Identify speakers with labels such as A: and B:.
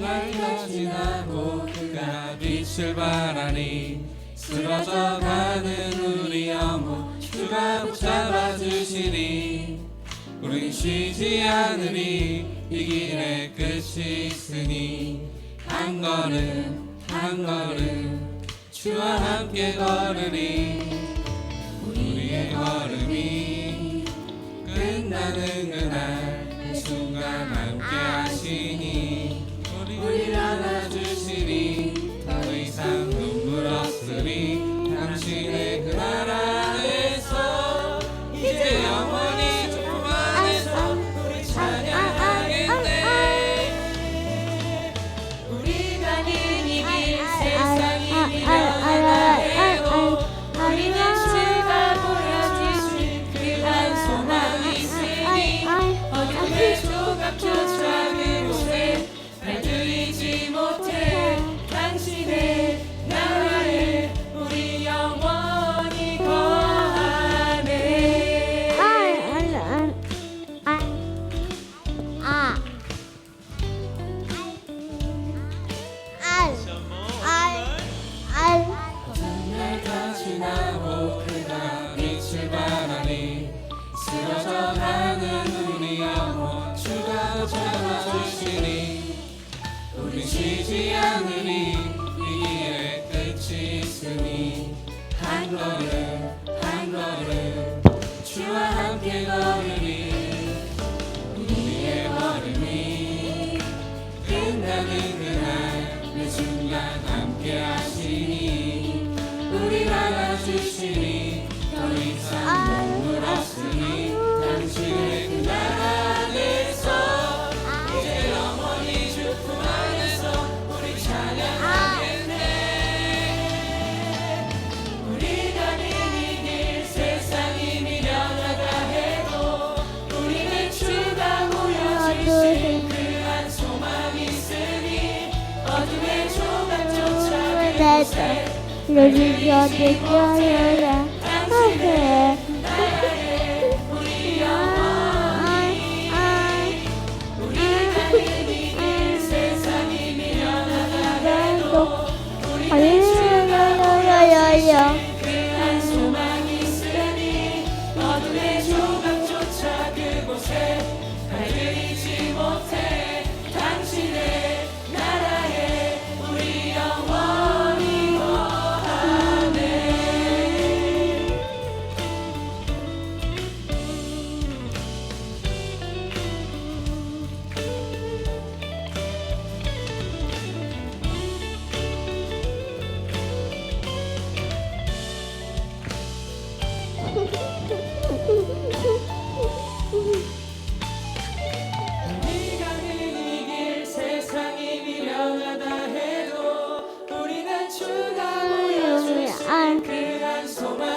A: 날가 지나고 그가 빛을 발하니 쓰러져 가는 우리 영혼 주가 붙잡아 주시니. 우린 쉬지 않으리 이 길에 끝이 있으니. 한 걸음 한 걸음 주와 함께 걸으리 우리의 걸음이 끝나는 그날 그 순간 함께 하시니
B: 어둠의 조각조차 그곳에 발들이지 못해. 당신의 나라에 우리 영원히 거하네.
A: 날가 지나고 그가 빛을 발하니 쓰러져 가는 우리 영 우리 쉬지 않으리 이 길에 끝이 있으니 한 걸음 한 걸음 주와 함께 걸으리 우리의 걸음이 끝나는
B: 조각조차 그곳에 그한